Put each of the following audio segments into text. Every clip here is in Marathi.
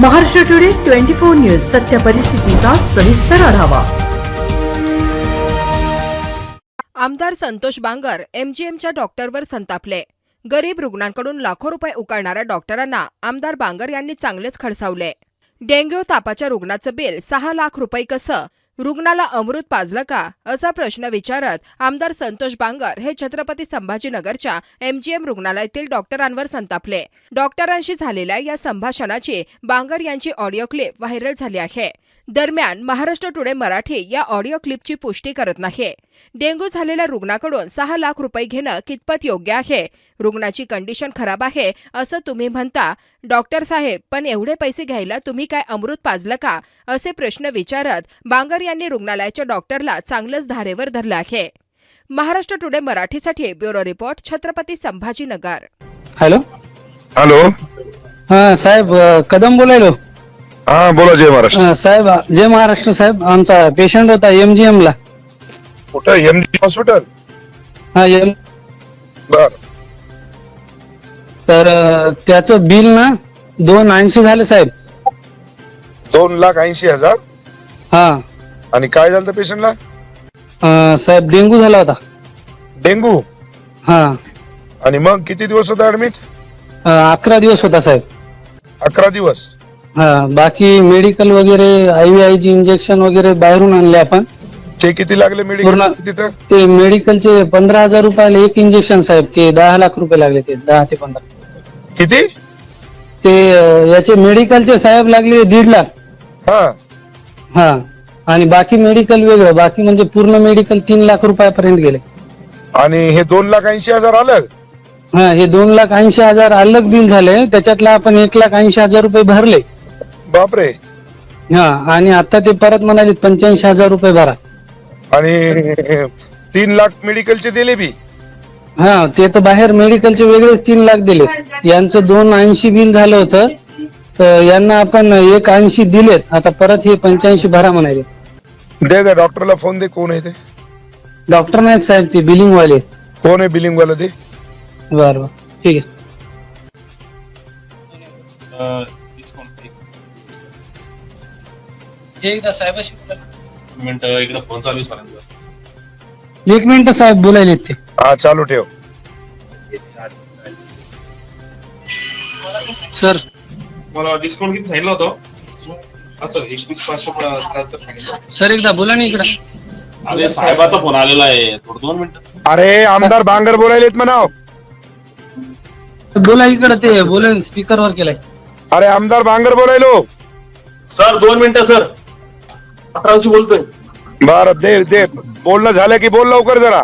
Maharashtra today twenty four news सत्य परिस्थितीचा सविस्तर आढावा. आमदार संतोष बांगर एमजीएमच्या डॉक्टरवर संतापले. गरीब रुग्णांकडून लाखो रुपये उकळणाऱ्या डॉक्टरांना आमदार बांगर यांनी चांगलेच खडसावले. डेंग्यू तापाच्या रुग्णाचं बिल सहा लाख रुपये कसं? रुग्णाला अमृत पाजलं का? असा प्रश्न विचारत आमदार संतोष बांगर हे छत्रपती संभाजीनगरच्या एमजीएम रुग्णालयातील डॉक्टरांवर संतापले. डॉक्टरांशी झालेल्या या संभाषणाची बांगर यांची ऑडिओ क्लिप व्हायरल झाली आहे. दरम्यान महाराष्ट्र टुडे मराठी या ऑडिओ क्लिपची पुष्टी करत नाही. डेंग्यू झालेल्या रुग्णाकडून सहा लाख रुपये घेणं कितपत योग्य आहे? रुग्णाची कंडिशन खराब आहे असं तुम्ही म्हणता. डॉक्टर साहेब पण एवढे पैसे घ्यायला तुम्ही काय अमृत पाजलं का? असे प्रश्न विचारत बांगर यांनी रुग्णालयाच्या डॉक्टरला चांगलंच धारेवर धरलं आहे. महाराष्ट्र टुडे मराठीसाठी bureau report Chhatrapati Sambhajinagar. Hello? Hello? हा साहेब कदम बोलायलो. हा बोला जय महाराष्ट्र. साहेब जय महाराष्ट्र साहेब आमचा पेशंट होता एमजीएम ला. कुठं एम जी हॉस्पिटल? हा एम बर. तर अ, त्याचं बिल ना दोन ऐंशी झाले साहेब. दोन लाख ऐंशी हजार? हा. आणि काय झालं पेशंटला अ, साहेब डेंग्यू झाला होता. डेंगू? हा. आणि मग किती दिवस होता ऍडमिट अ, अकरा दिवस होता साहेब. अकरा दिवस? हा बाकी मेडिकल वगैरे आय व्ही आयची इंजेक्शन वगैरे बाहेरून आणले आपण. ते किती लागले मेडिकल पूर्ण- तिथं? ते मेडिकलचे पंधरा हजार रुपयाला एक इंजेक्शन साहेब ते दहा लाख रुपये लागले ते दहा ते पंधरा. किती? ते अ, याचे मेडिकलचे साहेब लागले दीड लाख. हा. हा. आणि बाकी मेडिकल वेगळं बाकी म्हणजे पूर्ण मेडिकल तीन लाख रुपयापर्यंत गेले. आणि हे दोन लाख ऐंशी हजार आलं? हा हे दोन लाख ऐंशी हजार अलग बिल झाले त्याच्यातला आपण एक लाख ऐंशी हजार रुपये भरले. बापरे. हा आणि आता ते परत म्हणाले पंच्याऐंशी हजार रुपये भरा. आणि तीन लाख मेडिकलचे दिले बी. हा ते तर बाहेर मेडिकलचे वेगळेच तीन लाख दिले. यांचं दोन ऐंशी बिल झालं होतं. तर यांना आपण एक ऐंशी दिलेत. आता परत हे पंच्याऐंशी भरा म्हणाले. दे डॉक्टरला फोन दे कोण आहे ते? डॉक्टर नाहीत साहेब ते बिलिंग वाले कोण आहे बिलिंग वाला ते? बरं बरं. ठीक आहे. एकदा साहेबाशी मिनिट इकडे फोन चालू सरांचा एक मिनिट साहेब बोलायले ते. हा चालू ठेव. सर मला डिस्काउंट किती सांगितलं होतं? असं एकवीस पाचशे त्र्याहत्तर सांगितलं. सर एकदा बोला ना इकडं. अरे साहेबाचा फोन आलेला आहे. थोडं दोन मिनिटं. अरे आमदार बांगर बोलायलेत म्हणाव. बोला इकडं ते बोला स्पीकरवर केलाय. अरे आमदार बांगर बोलायलो. सर दोन मिनिटं सर अकराशी बोलतोय. बर दे दे. बोलणं झालं की बोल लवकर जरा.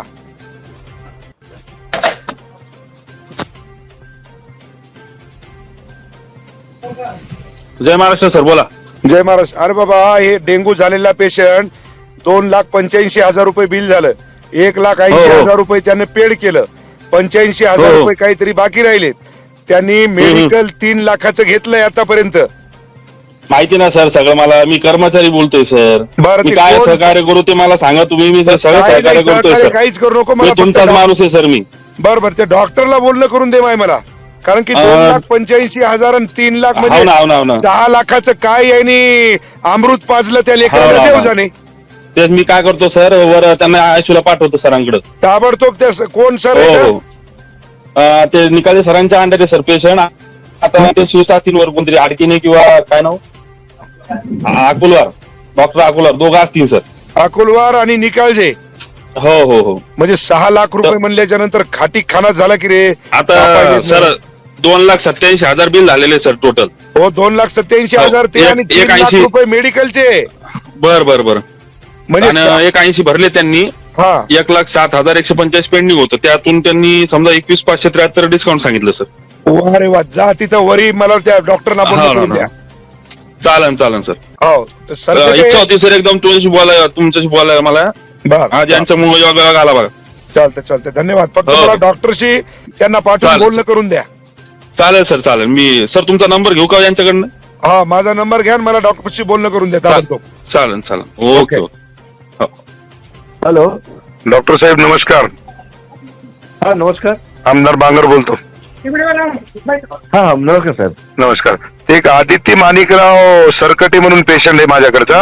जय महाराष्ट्र सर बोला. जय महाराज अरे बाबा हे डेंगू झालेला पेशंट दोन लाख पंच्याऐंशी हजार रुपये बिल झालं. एक लाख ऐंशी हो, हो. हजार रुपये त्याने पेड केलं. पंच्याऐंशी हजार हो, हो. रुपये काहीतरी बाकी राहिलेत. त्यांनी मेडिकल तीन लाखाचं घेतलंय आतापर्यंत. माहिती ना सर सगळं मला मी कर्मचारी बोलतोय सर. बरं, मी ते काय कोण- सहकार्य करू ते मला सांगा तुम्ही मी सर सगळं सहकार्य नाही, करतोय सहकार्य सर. काहीच करू नको मी मला तुमचाच फक्त- माणूस आहे सर मी. बरं बरं त्या डॉक्टरला बोलणं करून दे माय मला. कारण की दोन अं, लाख पंच्याऐंशी हजार आणि तीन लाख हो ना म्हणजे हो ना हो ना. सहा लाखाचं काय यांनी अमृत पाजलं त्या हो, लेकराला हो, देऊ. जाणे तेच मी काय करतो सर वर त्यांना आयशूला पाठवतो सरांकडे. ताबडतोब त्या स- कोण सर हो हो? अं, ते निकाले सरांच्या अंडर आहे सर पेशंट आता ते शिफ्ट असतील वर कोणतरी आडकीने किंवा काय नाव? अकोलवार. डॉक्टर अकोलवार. दोघं असतील सर. अकोलवार आणि निकालजे. हो हो हो. म्हणजे सहा लाख रुपये म्हणल्याच्या नंतर खाटी खाना झाला की रे? आता सर दोन लाख सत्याऐंशी हजार बिल झालेले सर टोटल हो दोन लाख सत्याऐंशी हो, हजार ते एक- आणि एक तीन लाख ऐंशी. रुपये मेडिकलचे. बर बर बर. म्हणजे एक ऐंशी भरले त्यांनी. हा. एक लाख सात हजार एकशे पंचाळीस पेंडिंग होतं. त्यातून त्यांनी समजा एकवीस पाचशे त्र्याहत्तर डिस्काउंट सांगितलं सर. वा रे वा जा तिथं वरी. मला त्या डॉक्टरना चालेल चालेल सर हो तर सर अं, इच्छा होती सर एकदम तुमच्याशी बोलायला तुमच्याशी बोलायला मला. बरं आज यांच्यामुळे योग योग आला बघा. चालतंय चालतंय. धन्यवाद. फक्त हो. मला डॉक्टरशी त्यांना पाठवून चालेल. बोलणं करून द्या. चालेल सर चालेल. मी सर तुमचा नंबर घेऊ का यांच्याकडनं? हा माझा नंबर घ्या आणि मला डॉक्टरशी बोलणं करून द्या. ताबडतोब चालेल चालेल. Okay okay. हो. हॅलो. डॉक्टर साहेब नमस्कार. हा नमस्कार. आमदार बांगर बोलतो. हा हा नमस्कार साहेब. नमस्कार. एक आदित्य माणिकराव सरकटे म्हणून पेशंट आहे माझ्याकडचा.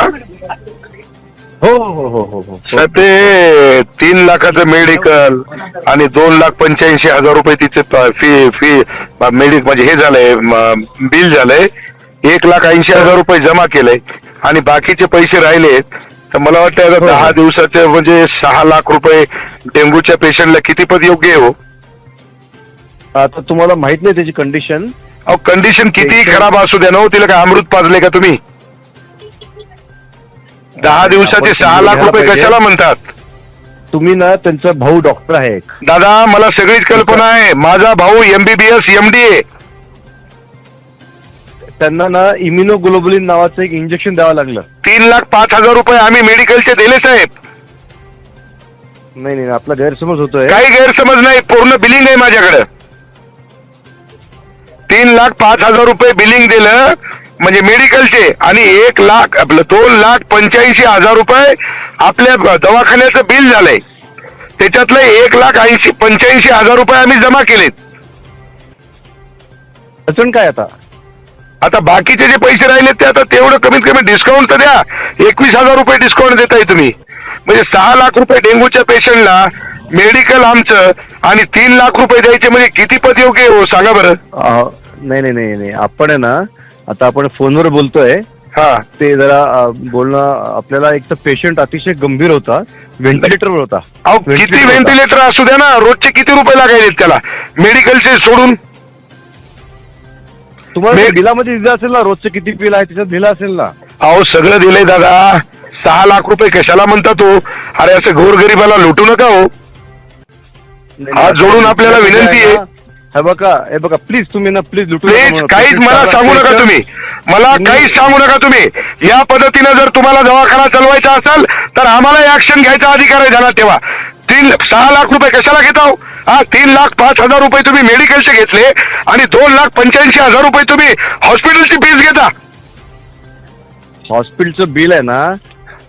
हो हो हो हो हो तर ते तीन लाखाचं मेडिकल आणि दोन लाख पंच्याऐंशी हजार रुपये तिचे फी फी मेडिक म्हणजे हे झालंय म- बिल झालंय. एक लाख ऐंशी हजार रुपये जमा केलंय. आणि बाकीचे पैसे राहिले तर मला वाटतं आता हो. दहा दिवसाचे म्हणजे सहा लाख रुपये डेंग्यूच्या पेशंटला किती पद योग्य आहे हो? आता तुम्हाला माहीत नाही त्याची कंडिशन अहो कंडिशन कितीही खराब असू द्या ना हो, तिला काय अमृत पाजले का तुम्ही? दहा दिवसाचे सहा लाख रुपये कशाला म्हणतात? तुम्ही ना त्यांचा भाऊ डॉक्टर आहे एक. दादा मला सगळीच कल्पना आहे. माझा भाऊ एमबीबीएस एमडी आहे त्यांना ना इम्युनोग्लोबुलिन नावाचं एक इंजेक्शन द्यावं लागलं. तीन लाख पाच हजार रुपये आम्ही मेडिकलचे दिले साहेब. नाही नाही आपला गैरसमज होतोय. काही गैरसमज नाही पूर्ण बिलिंग आहे माझ्याकडे. तीन लाख पाच हजार रुपये बिलिंग दिलं म्हणजे मेडिकलचे आणि एक लाख आपलं दोन लाख पंच्याऐंशी हजार रुपये आपल्या दवाखान्याचं बिल झालंय. त्याच्यातलं एक लाख ऐंशी पंच्याऐंशी हजार रुपये आम्ही जमा केलेत. अडचण काय आता? आता बाकीचे जे पैसे राहिले ते आता तेवढं कमीत कमी डिस्काउंट तर द्या. एकवीस हजार रुपये डिस्काउंट देताय तुम्ही. म्हणजे सहा लाख रुपये डेंग्यूच्या पेशंटला मेडिकल आमचं आणि तीन लाख रुपये द्यायचे म्हणजे किती पद योग्य हो सांगा बरं. नाही नाही नाही नाही. आपण आहे ना आता आपण फोनवर बोलतोय. हा. ते जरा अं, बोलणं आपल्याला एक तर पेशंट अतिशय गंभीर होता. व्हेंटिलेटरवर होता. अहो किती Ventilator होता. व्हेंटिलेटर असू द्या ना रोजचे किती रुपये लागायचे त्याला? मेडिकलचे सोडून. तुम्हाला मे- ते बिलामध्ये दिलं असेल ना रोजचं किती बिल आहे त्याच्यात दिलं असेल ना? अहो सगळं दिलंय दादा. सहा लाख रुपये कशाला म्हणतात हो अरे असं गोरगरिबाला लुटू नका हो. हात जोडून आपल्याला विनंती आहे. हे बघा हे बघा प्लीज तुम्ही ना प्लीज लुटू प्लीज. काहीच मला सांगू नका तुम्ही मला काहीच सांगू नका तुम्ही या पद्धतीनं जर तुम्हाला दवाखाना चालवायचा असेल तर आम्हाला ऍक्शन घ्यायचा अधिकार आहे झाला तेव्हा तीन सहा लाख रुपये कशाला घेता हो? हा तीन लाख पाच हजार रुपये तुम्ही मेडिकलचे घेतले आणि दोन लाख पंच्याऐंशी हजार रुपये तुम्ही हॉस्पिटलची फीस घेता हॉस्पिटलचं बिल आहे ना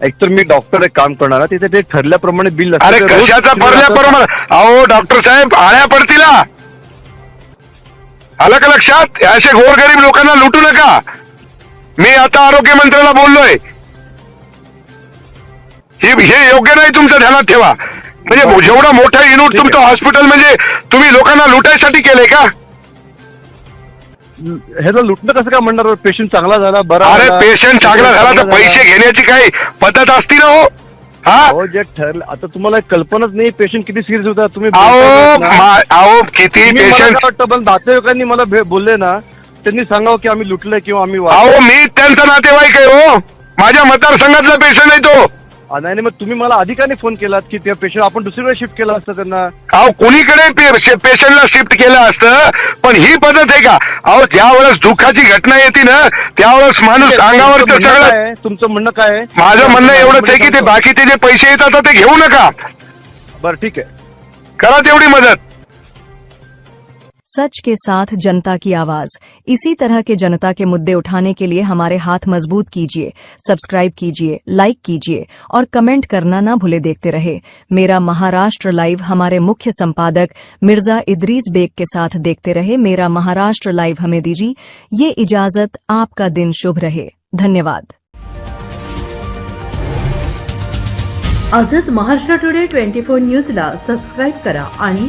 एकतर मी डॉक्टर एक काम करणार आहे, तिथे ते ठरल्याप्रमाणे बिल. अरे कशाचा तुम्ही पडल्या आता- प्रमाण अहो डॉक्टर साहेब आळ्या पडतीला आलं का लक्षात? असे गोरगरीब लोकांना लुटू नका. मी आता आरोग्य मंत्र्याला बोललोय. हे हे योग्य नाही तुमचं ध्यानात ठेवा. म्हणजे जेवढं मोठं युनिट तुमचं हॉस्पिटल म्हणजे तुम्ही लोकांना लुटायसाठी केलंय का? ह्याला लुटणं कसं काय म्हणणार? पेशंट चांगला झाला बरा अरे. पेशंट चांगला झाला तर पैसे घेण्याची काही पद्धत असती ना हो. हा? अहो जे ठरलं आता तुम्हाला कल्पनाच नाही पेशंट किती सिरियस होता तुम्ही अहो बोलतायत ना. मा- अहो किती तुम्ही मला पेशंट काय वाटतं पण नातेवाईकांनी मला भे- बोलले ना त्यांनी सांगावं की आम्ही लुटलंय किंवा आम्ही अहो मी त्यांचा नातेवाईक आहे हो. माझ्या मतदारसंघातला पेशंट आहे तो. आ, नाही नाही, मग तुम्ही मला अधिकाने फोन केलात की त्या पेशंट आपण दुसरीकडे शिफ्ट केला असतं त्यांना? अहो कुणीकडे पेशंटला शिफ्ट केलं असतं पण ही पद्धत आहे का? अहो ज्या वेळेस दुःखाची घटना येते ना त्यावेळेस माणूस अंगावर तुमचं म्हणणं सगळं काय आहे? तुमचं म्हणणं काय आहे? माझं म्हणणं एवढंच आहे की ते बाकीचे जे पैसे येतात तर ते घेऊ नका. बरं ठीक आहे. करा तेवढी मदत. सच के साथ जनता की आवाज़। इसी तरह के जनता के मुद्दे उठाने के लिए हमारे हाथ मज़बूत कीजिए, सब्सक्राइब कीजिए, लाइक कीजिए और कमेंट करना ना भूले देखते रहे। मेरा महाराष्ट्र लाइव हमारे मुख्य संपादक मिर्ज़ा इदरीस बेग के साथ देखते रहे। मेरा महाराष्ट्र लाइव हमें दीजिए। ये इजाज़त आपका दिन शुभ रहे। धन्यवाद। आजच महाराष्ट्र टुडे ट्वेंटी फोर न्यूजला सबस्क्राईब करा आणि